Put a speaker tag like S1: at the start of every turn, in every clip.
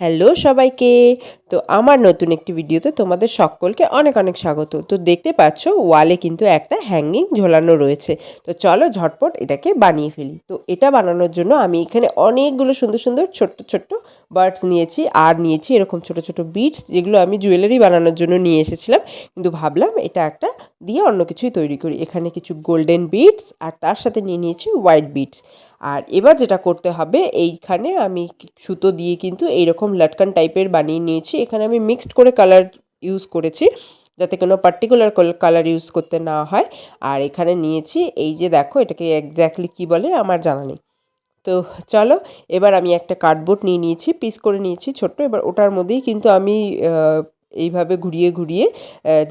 S1: Hello সবাইকে। তো আমার নতুন একটি ভিডিওতে তোমাদের সকলকে অনেক অনেক স্বাগত। তো দেখতে পাচ্ছ ওয়ালে কিন্তু একটা হ্যাঙ্গিং ঝোলানো রয়েছে। তো চলো ঝটপট এটাকে বানিয়ে ফেলি। তো এটা বানানোর জন্য আমি এখানে অনেকগুলো সুন্দর সুন্দর ছোট্ট ছোট্ট বার্ডস নিয়েছি আর নিয়েছি এরকম ছোট ছোট বিটস যেগুলো আমি জুয়েলারি বানানোর জন্য নিয়ে এসেছিলাম। কিন্তু ভাবলাম এটা একটা দিয়ে অন্য কিছুই তৈরি করি। এখানে কিছু গোল্ডেন বিটস আর তার সাথে নিয়ে নিয়েছি হোয়াইট বিটস আর এবার যেটা করতে হবে, এইখানে আমি সুতো দিয়ে কিন্তু এইরকম লাটকান টাইপের বানিয়ে নিয়েছি। এখানে আমি মিক্সড করে কালার ইউজ করেছি, যাতে কোনো পার্টিকুলার কালার ইউজ করতে না হয়। আর এখানে নিয়েছি, এই যে দেখো, এটাকে এক্স্যাক্টলি কী বলে আমার জানা নেই। তো চলো, এবার আমি একটা কার্ডবোর্ড নিয়ে নিয়েছি পিস করে নিয়েছি ছোট্ট। এবার ওটার মধ্যেই কিন্তু আমি এইভাবে ঘুরিয়ে ঘুরিয়ে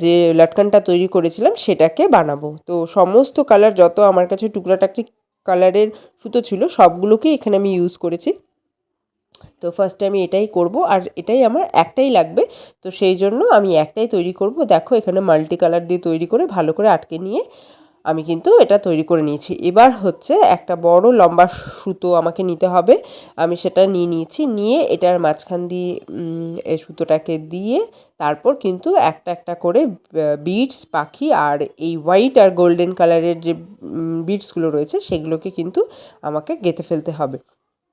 S1: যে লটকানটা তৈরি করেছিলাম সেটাকে বানাবো। তো সমস্ত কালার যত আমার কাছে টুকরাটাকরি কালারের সুতো ছিল সবগুলোকেই এখানে আমি ইউজ করেছি। তো ফার্স্টে আমি এটাই করব আর এটাই আমার একটাই লাগবে। তো সেই জন্য আমি একটাই তৈরি করব। দেখো এখানে মাল্টি কালার দিয়ে তৈরি করে ভালো করে আটকে নিয়ে আমি কিন্তু এটা তৈরি করে নিয়েছি। এবার হচ্ছে একটা বড় লম্বা সুতো আমাকে নিতে হবে। আমি সেটা নিয়ে নিয়েছি। নিয়ে এটার মাঝখান দিয়ে এই সুতোটাকে দিয়ে তারপর কিন্তু একটা একটা করে বিটস পাখি আর এই হোয়াইট আর গোল্ডেন কালারের যে বিটসগুলো রয়েছে সেগুলোকে কিন্তু আমাকে গেঁথে ফেলতে হবে।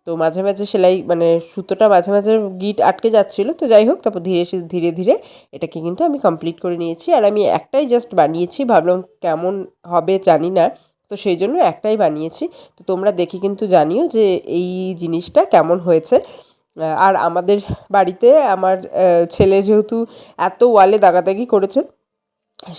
S1: তো মাঝে মাঝে সেলাই মানে সুতোটা মাঝে মাঝে গিট আটকে যাচ্ছিল। তো যাই হোক, তারপর ধীরে ধীরে ধীরে এটাকে কিন্তু আমি কমপ্লিট করে নিয়েছি। আর আমি একটাই জাস্ট বানিয়েছি, ভাবলাম কেমন হবে জানি না। তো সেই জন্য একটাই বানিয়েছি। তো তোমরা দেখে কিন্তু জানিও যে এই জিনিসটা কেমন হয়েছে। আর আমাদের বাড়িতে আমার ছেলে যেহেতু এত ওয়ালে দাগাদাগি করেছে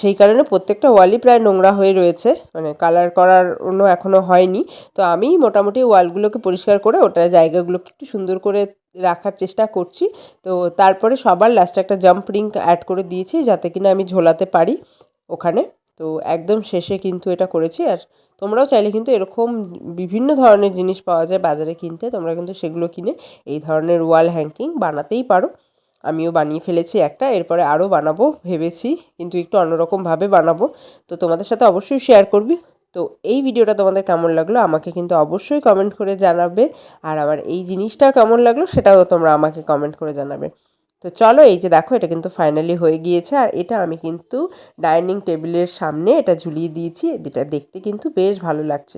S1: সেই কারণে প্রত্যেকটা ওয়ালই প্রায় নোংরা হয়ে রয়েছে। মানে কালার করার অন্য এখনও হয়নি। তো আমি মোটামুটি ওয়ালগুলোকে পরিষ্কার করে ওটা জায়গাগুলোকে একটু সুন্দর করে রাখার চেষ্টা করছি। তো তারপরে সবার লাস্টে একটা জাম্প রিং অ্যাড করে দিয়েছি যাতে কিনা আমি ঝোলাতে পারি ওখানে। তো একদম শেষে কিন্তু এটা করেছি। আর তোমরাও চাইলে কিন্তু এরকম বিভিন্ন ধরনের জিনিস পাওয়া যায় বাজারে কিনতে। তোমরা কিন্তু সেগুলো কিনে এই ধরনের ওয়াল হ্যাঙ্কিং বানাতেই পারো। আমিও বানিয়ে ফেলেছি একটা, এরপরে আরও বানাবো ভেবেছি, কিন্তু একটু অন্যরকমভাবে বানাবো। তো তোমাদের সাথে অবশ্যই শেয়ার করবি। তো এই ভিডিওটা তোমাদের কেমন লাগল আমাকে কিন্তু অবশ্যই কমেন্ট করে জানাবে। আর আমার এই জিনিসটা কেমন লাগল সেটাও তোমরা আমাকে কমেন্ট করে জানাবে। তো চলো এই যে দেখো, এটা কিন্তু ফাইনালি হয়ে গিয়েছে। আর এটা আমি কিন্তু ডাইনিং টেবিলের সামনে এটা ঝুলিয়ে দিয়েছি। এটা দেখতে কিন্তু বেশ ভালো লাগছে।